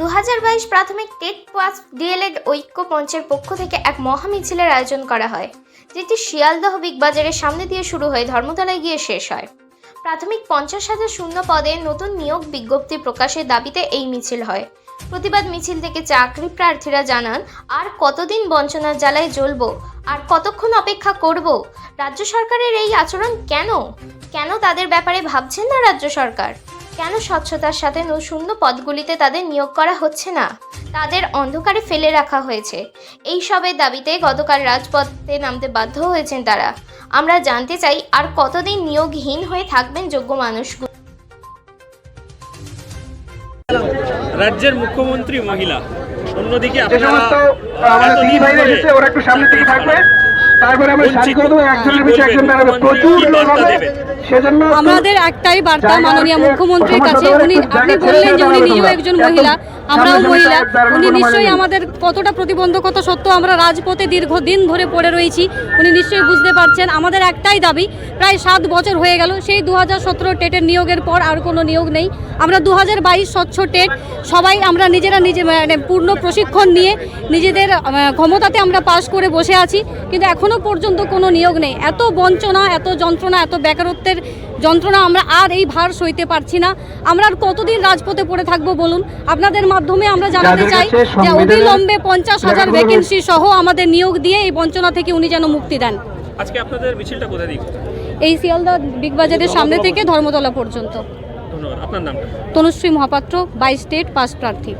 দু হাজার বাইশ প্রাথমিক টেট পাস ডিএলএড ঐক্য মঞ্চের পক্ষ থেকে এক মহা মিছিলের আয়োজন করা হয়, যেটি শিয়ালদহ বিগ বাজারের সামনে দিয়ে শুরু হয়ে ধর্মতলায় গিয়ে শেষ হয়। প্রাথমিক পঞ্চাশ হাজার শূন্য পদে নতুন নিয়োগ বিজ্ঞপ্তি প্রকাশের দাবিতে এই মিছিল হয়। প্রতিবাদ মিছিল থেকে চাকরি প্রার্থীরা জানান, আর কতদিন বঞ্চনার জ্বালায় জ্বলব? আর কতক্ষণ অপেক্ষা করব? রাজ্য সরকারের এই আচরণ কেন? কেন তাদের ব্যাপারে ভাবছেন না রাজ্য সরকার? কেন স্বচ্ছতার সাথে শূন্য পদগুলিতে তাদের নিয়োগ করা হচ্ছে না? তাদের অন্ধকারে ফেলে রাখা হয়েছে। এই সবের দাবিতে গতকাল রাজপথে নামতে বাধ্য হয়েছেন তারা। আমরা জানতে চাই, আর কতদিন নিয়োগহীন হয়ে থাকবেন যোগ্য মানুষগুলো রাজ্যের মুখ্যমন্ত্রী মহিলা। অন্যদিকে যে সমস্ত আমাদের ভাইরা এসেছে ওরা একটু সামনে থেকে থাকবে। তারপরে আমরা সারি করে দেবো একজনের পিছিয়ে একজন দাঁড়াবে। প্রচুর লোক হবে। সেজন্য আমাদের একটাই বার্তা মাননীয় মুখ্যমন্ত্রীর কাছে উনি আপনি বললেন যে উনি নিজেও একজন মহিলা। আমরাও মহিলা উনি নিশ্চয়ই মানে আমাদের কতটা প্রতিবন্ধকতা সত্ত্বেও আমরা রাজপথে দীর্ঘদিন ধরে পড়ে রয়েছি। উনি নিশ্চয়ই বুঝতে পারছেন আমাদের একটাই দাবি প্রায় সাত বছর হয়ে গেল সেই দু হাজার সতেরো টেটের নিয়োগের পর আর কোনো নিয়োগ নেই। আমরা দু হাজার বাইশ স্বচ্ছ টেট সবাই আমরা নিজেরা নিজে মানে পূর্ণ প্রশিক্ষণ নিয়ে নিজেদের ক্ষমতাতে আমরা পাশ করে বসে আছি কিন্তু এখনও পর্যন্ত কোনো নিয়োগ নেই। এত বঞ্চনা এত যন্ত্রণা এত বেকারত্বের যন্ত্রণা আমরা আর এই ভার সইতে পারছি না। আমরা আর কতদিন রাজপথে পড়ে থাকব বলুন? আপনাদের মাধ্যমে আমরা জানাতে চাই যে অবিলম্বে পঞ্চাশ হাজার ভ্যাকেন্সি সহ আমাদের নিয়োগ দিয়ে এই বঞ্চনা থেকে উনি যেন মুক্তি দেন। আজকে আপনাদের মিছিলটা কোথায় দিক? এই শিয়ালদা বিগ বাজারের সামনে থেকে ধর্মতলা পর্যন্ত। ধন্যবাদ। আপনার নামটা? Tanushree Mohapatra by state pass প্রার্থী।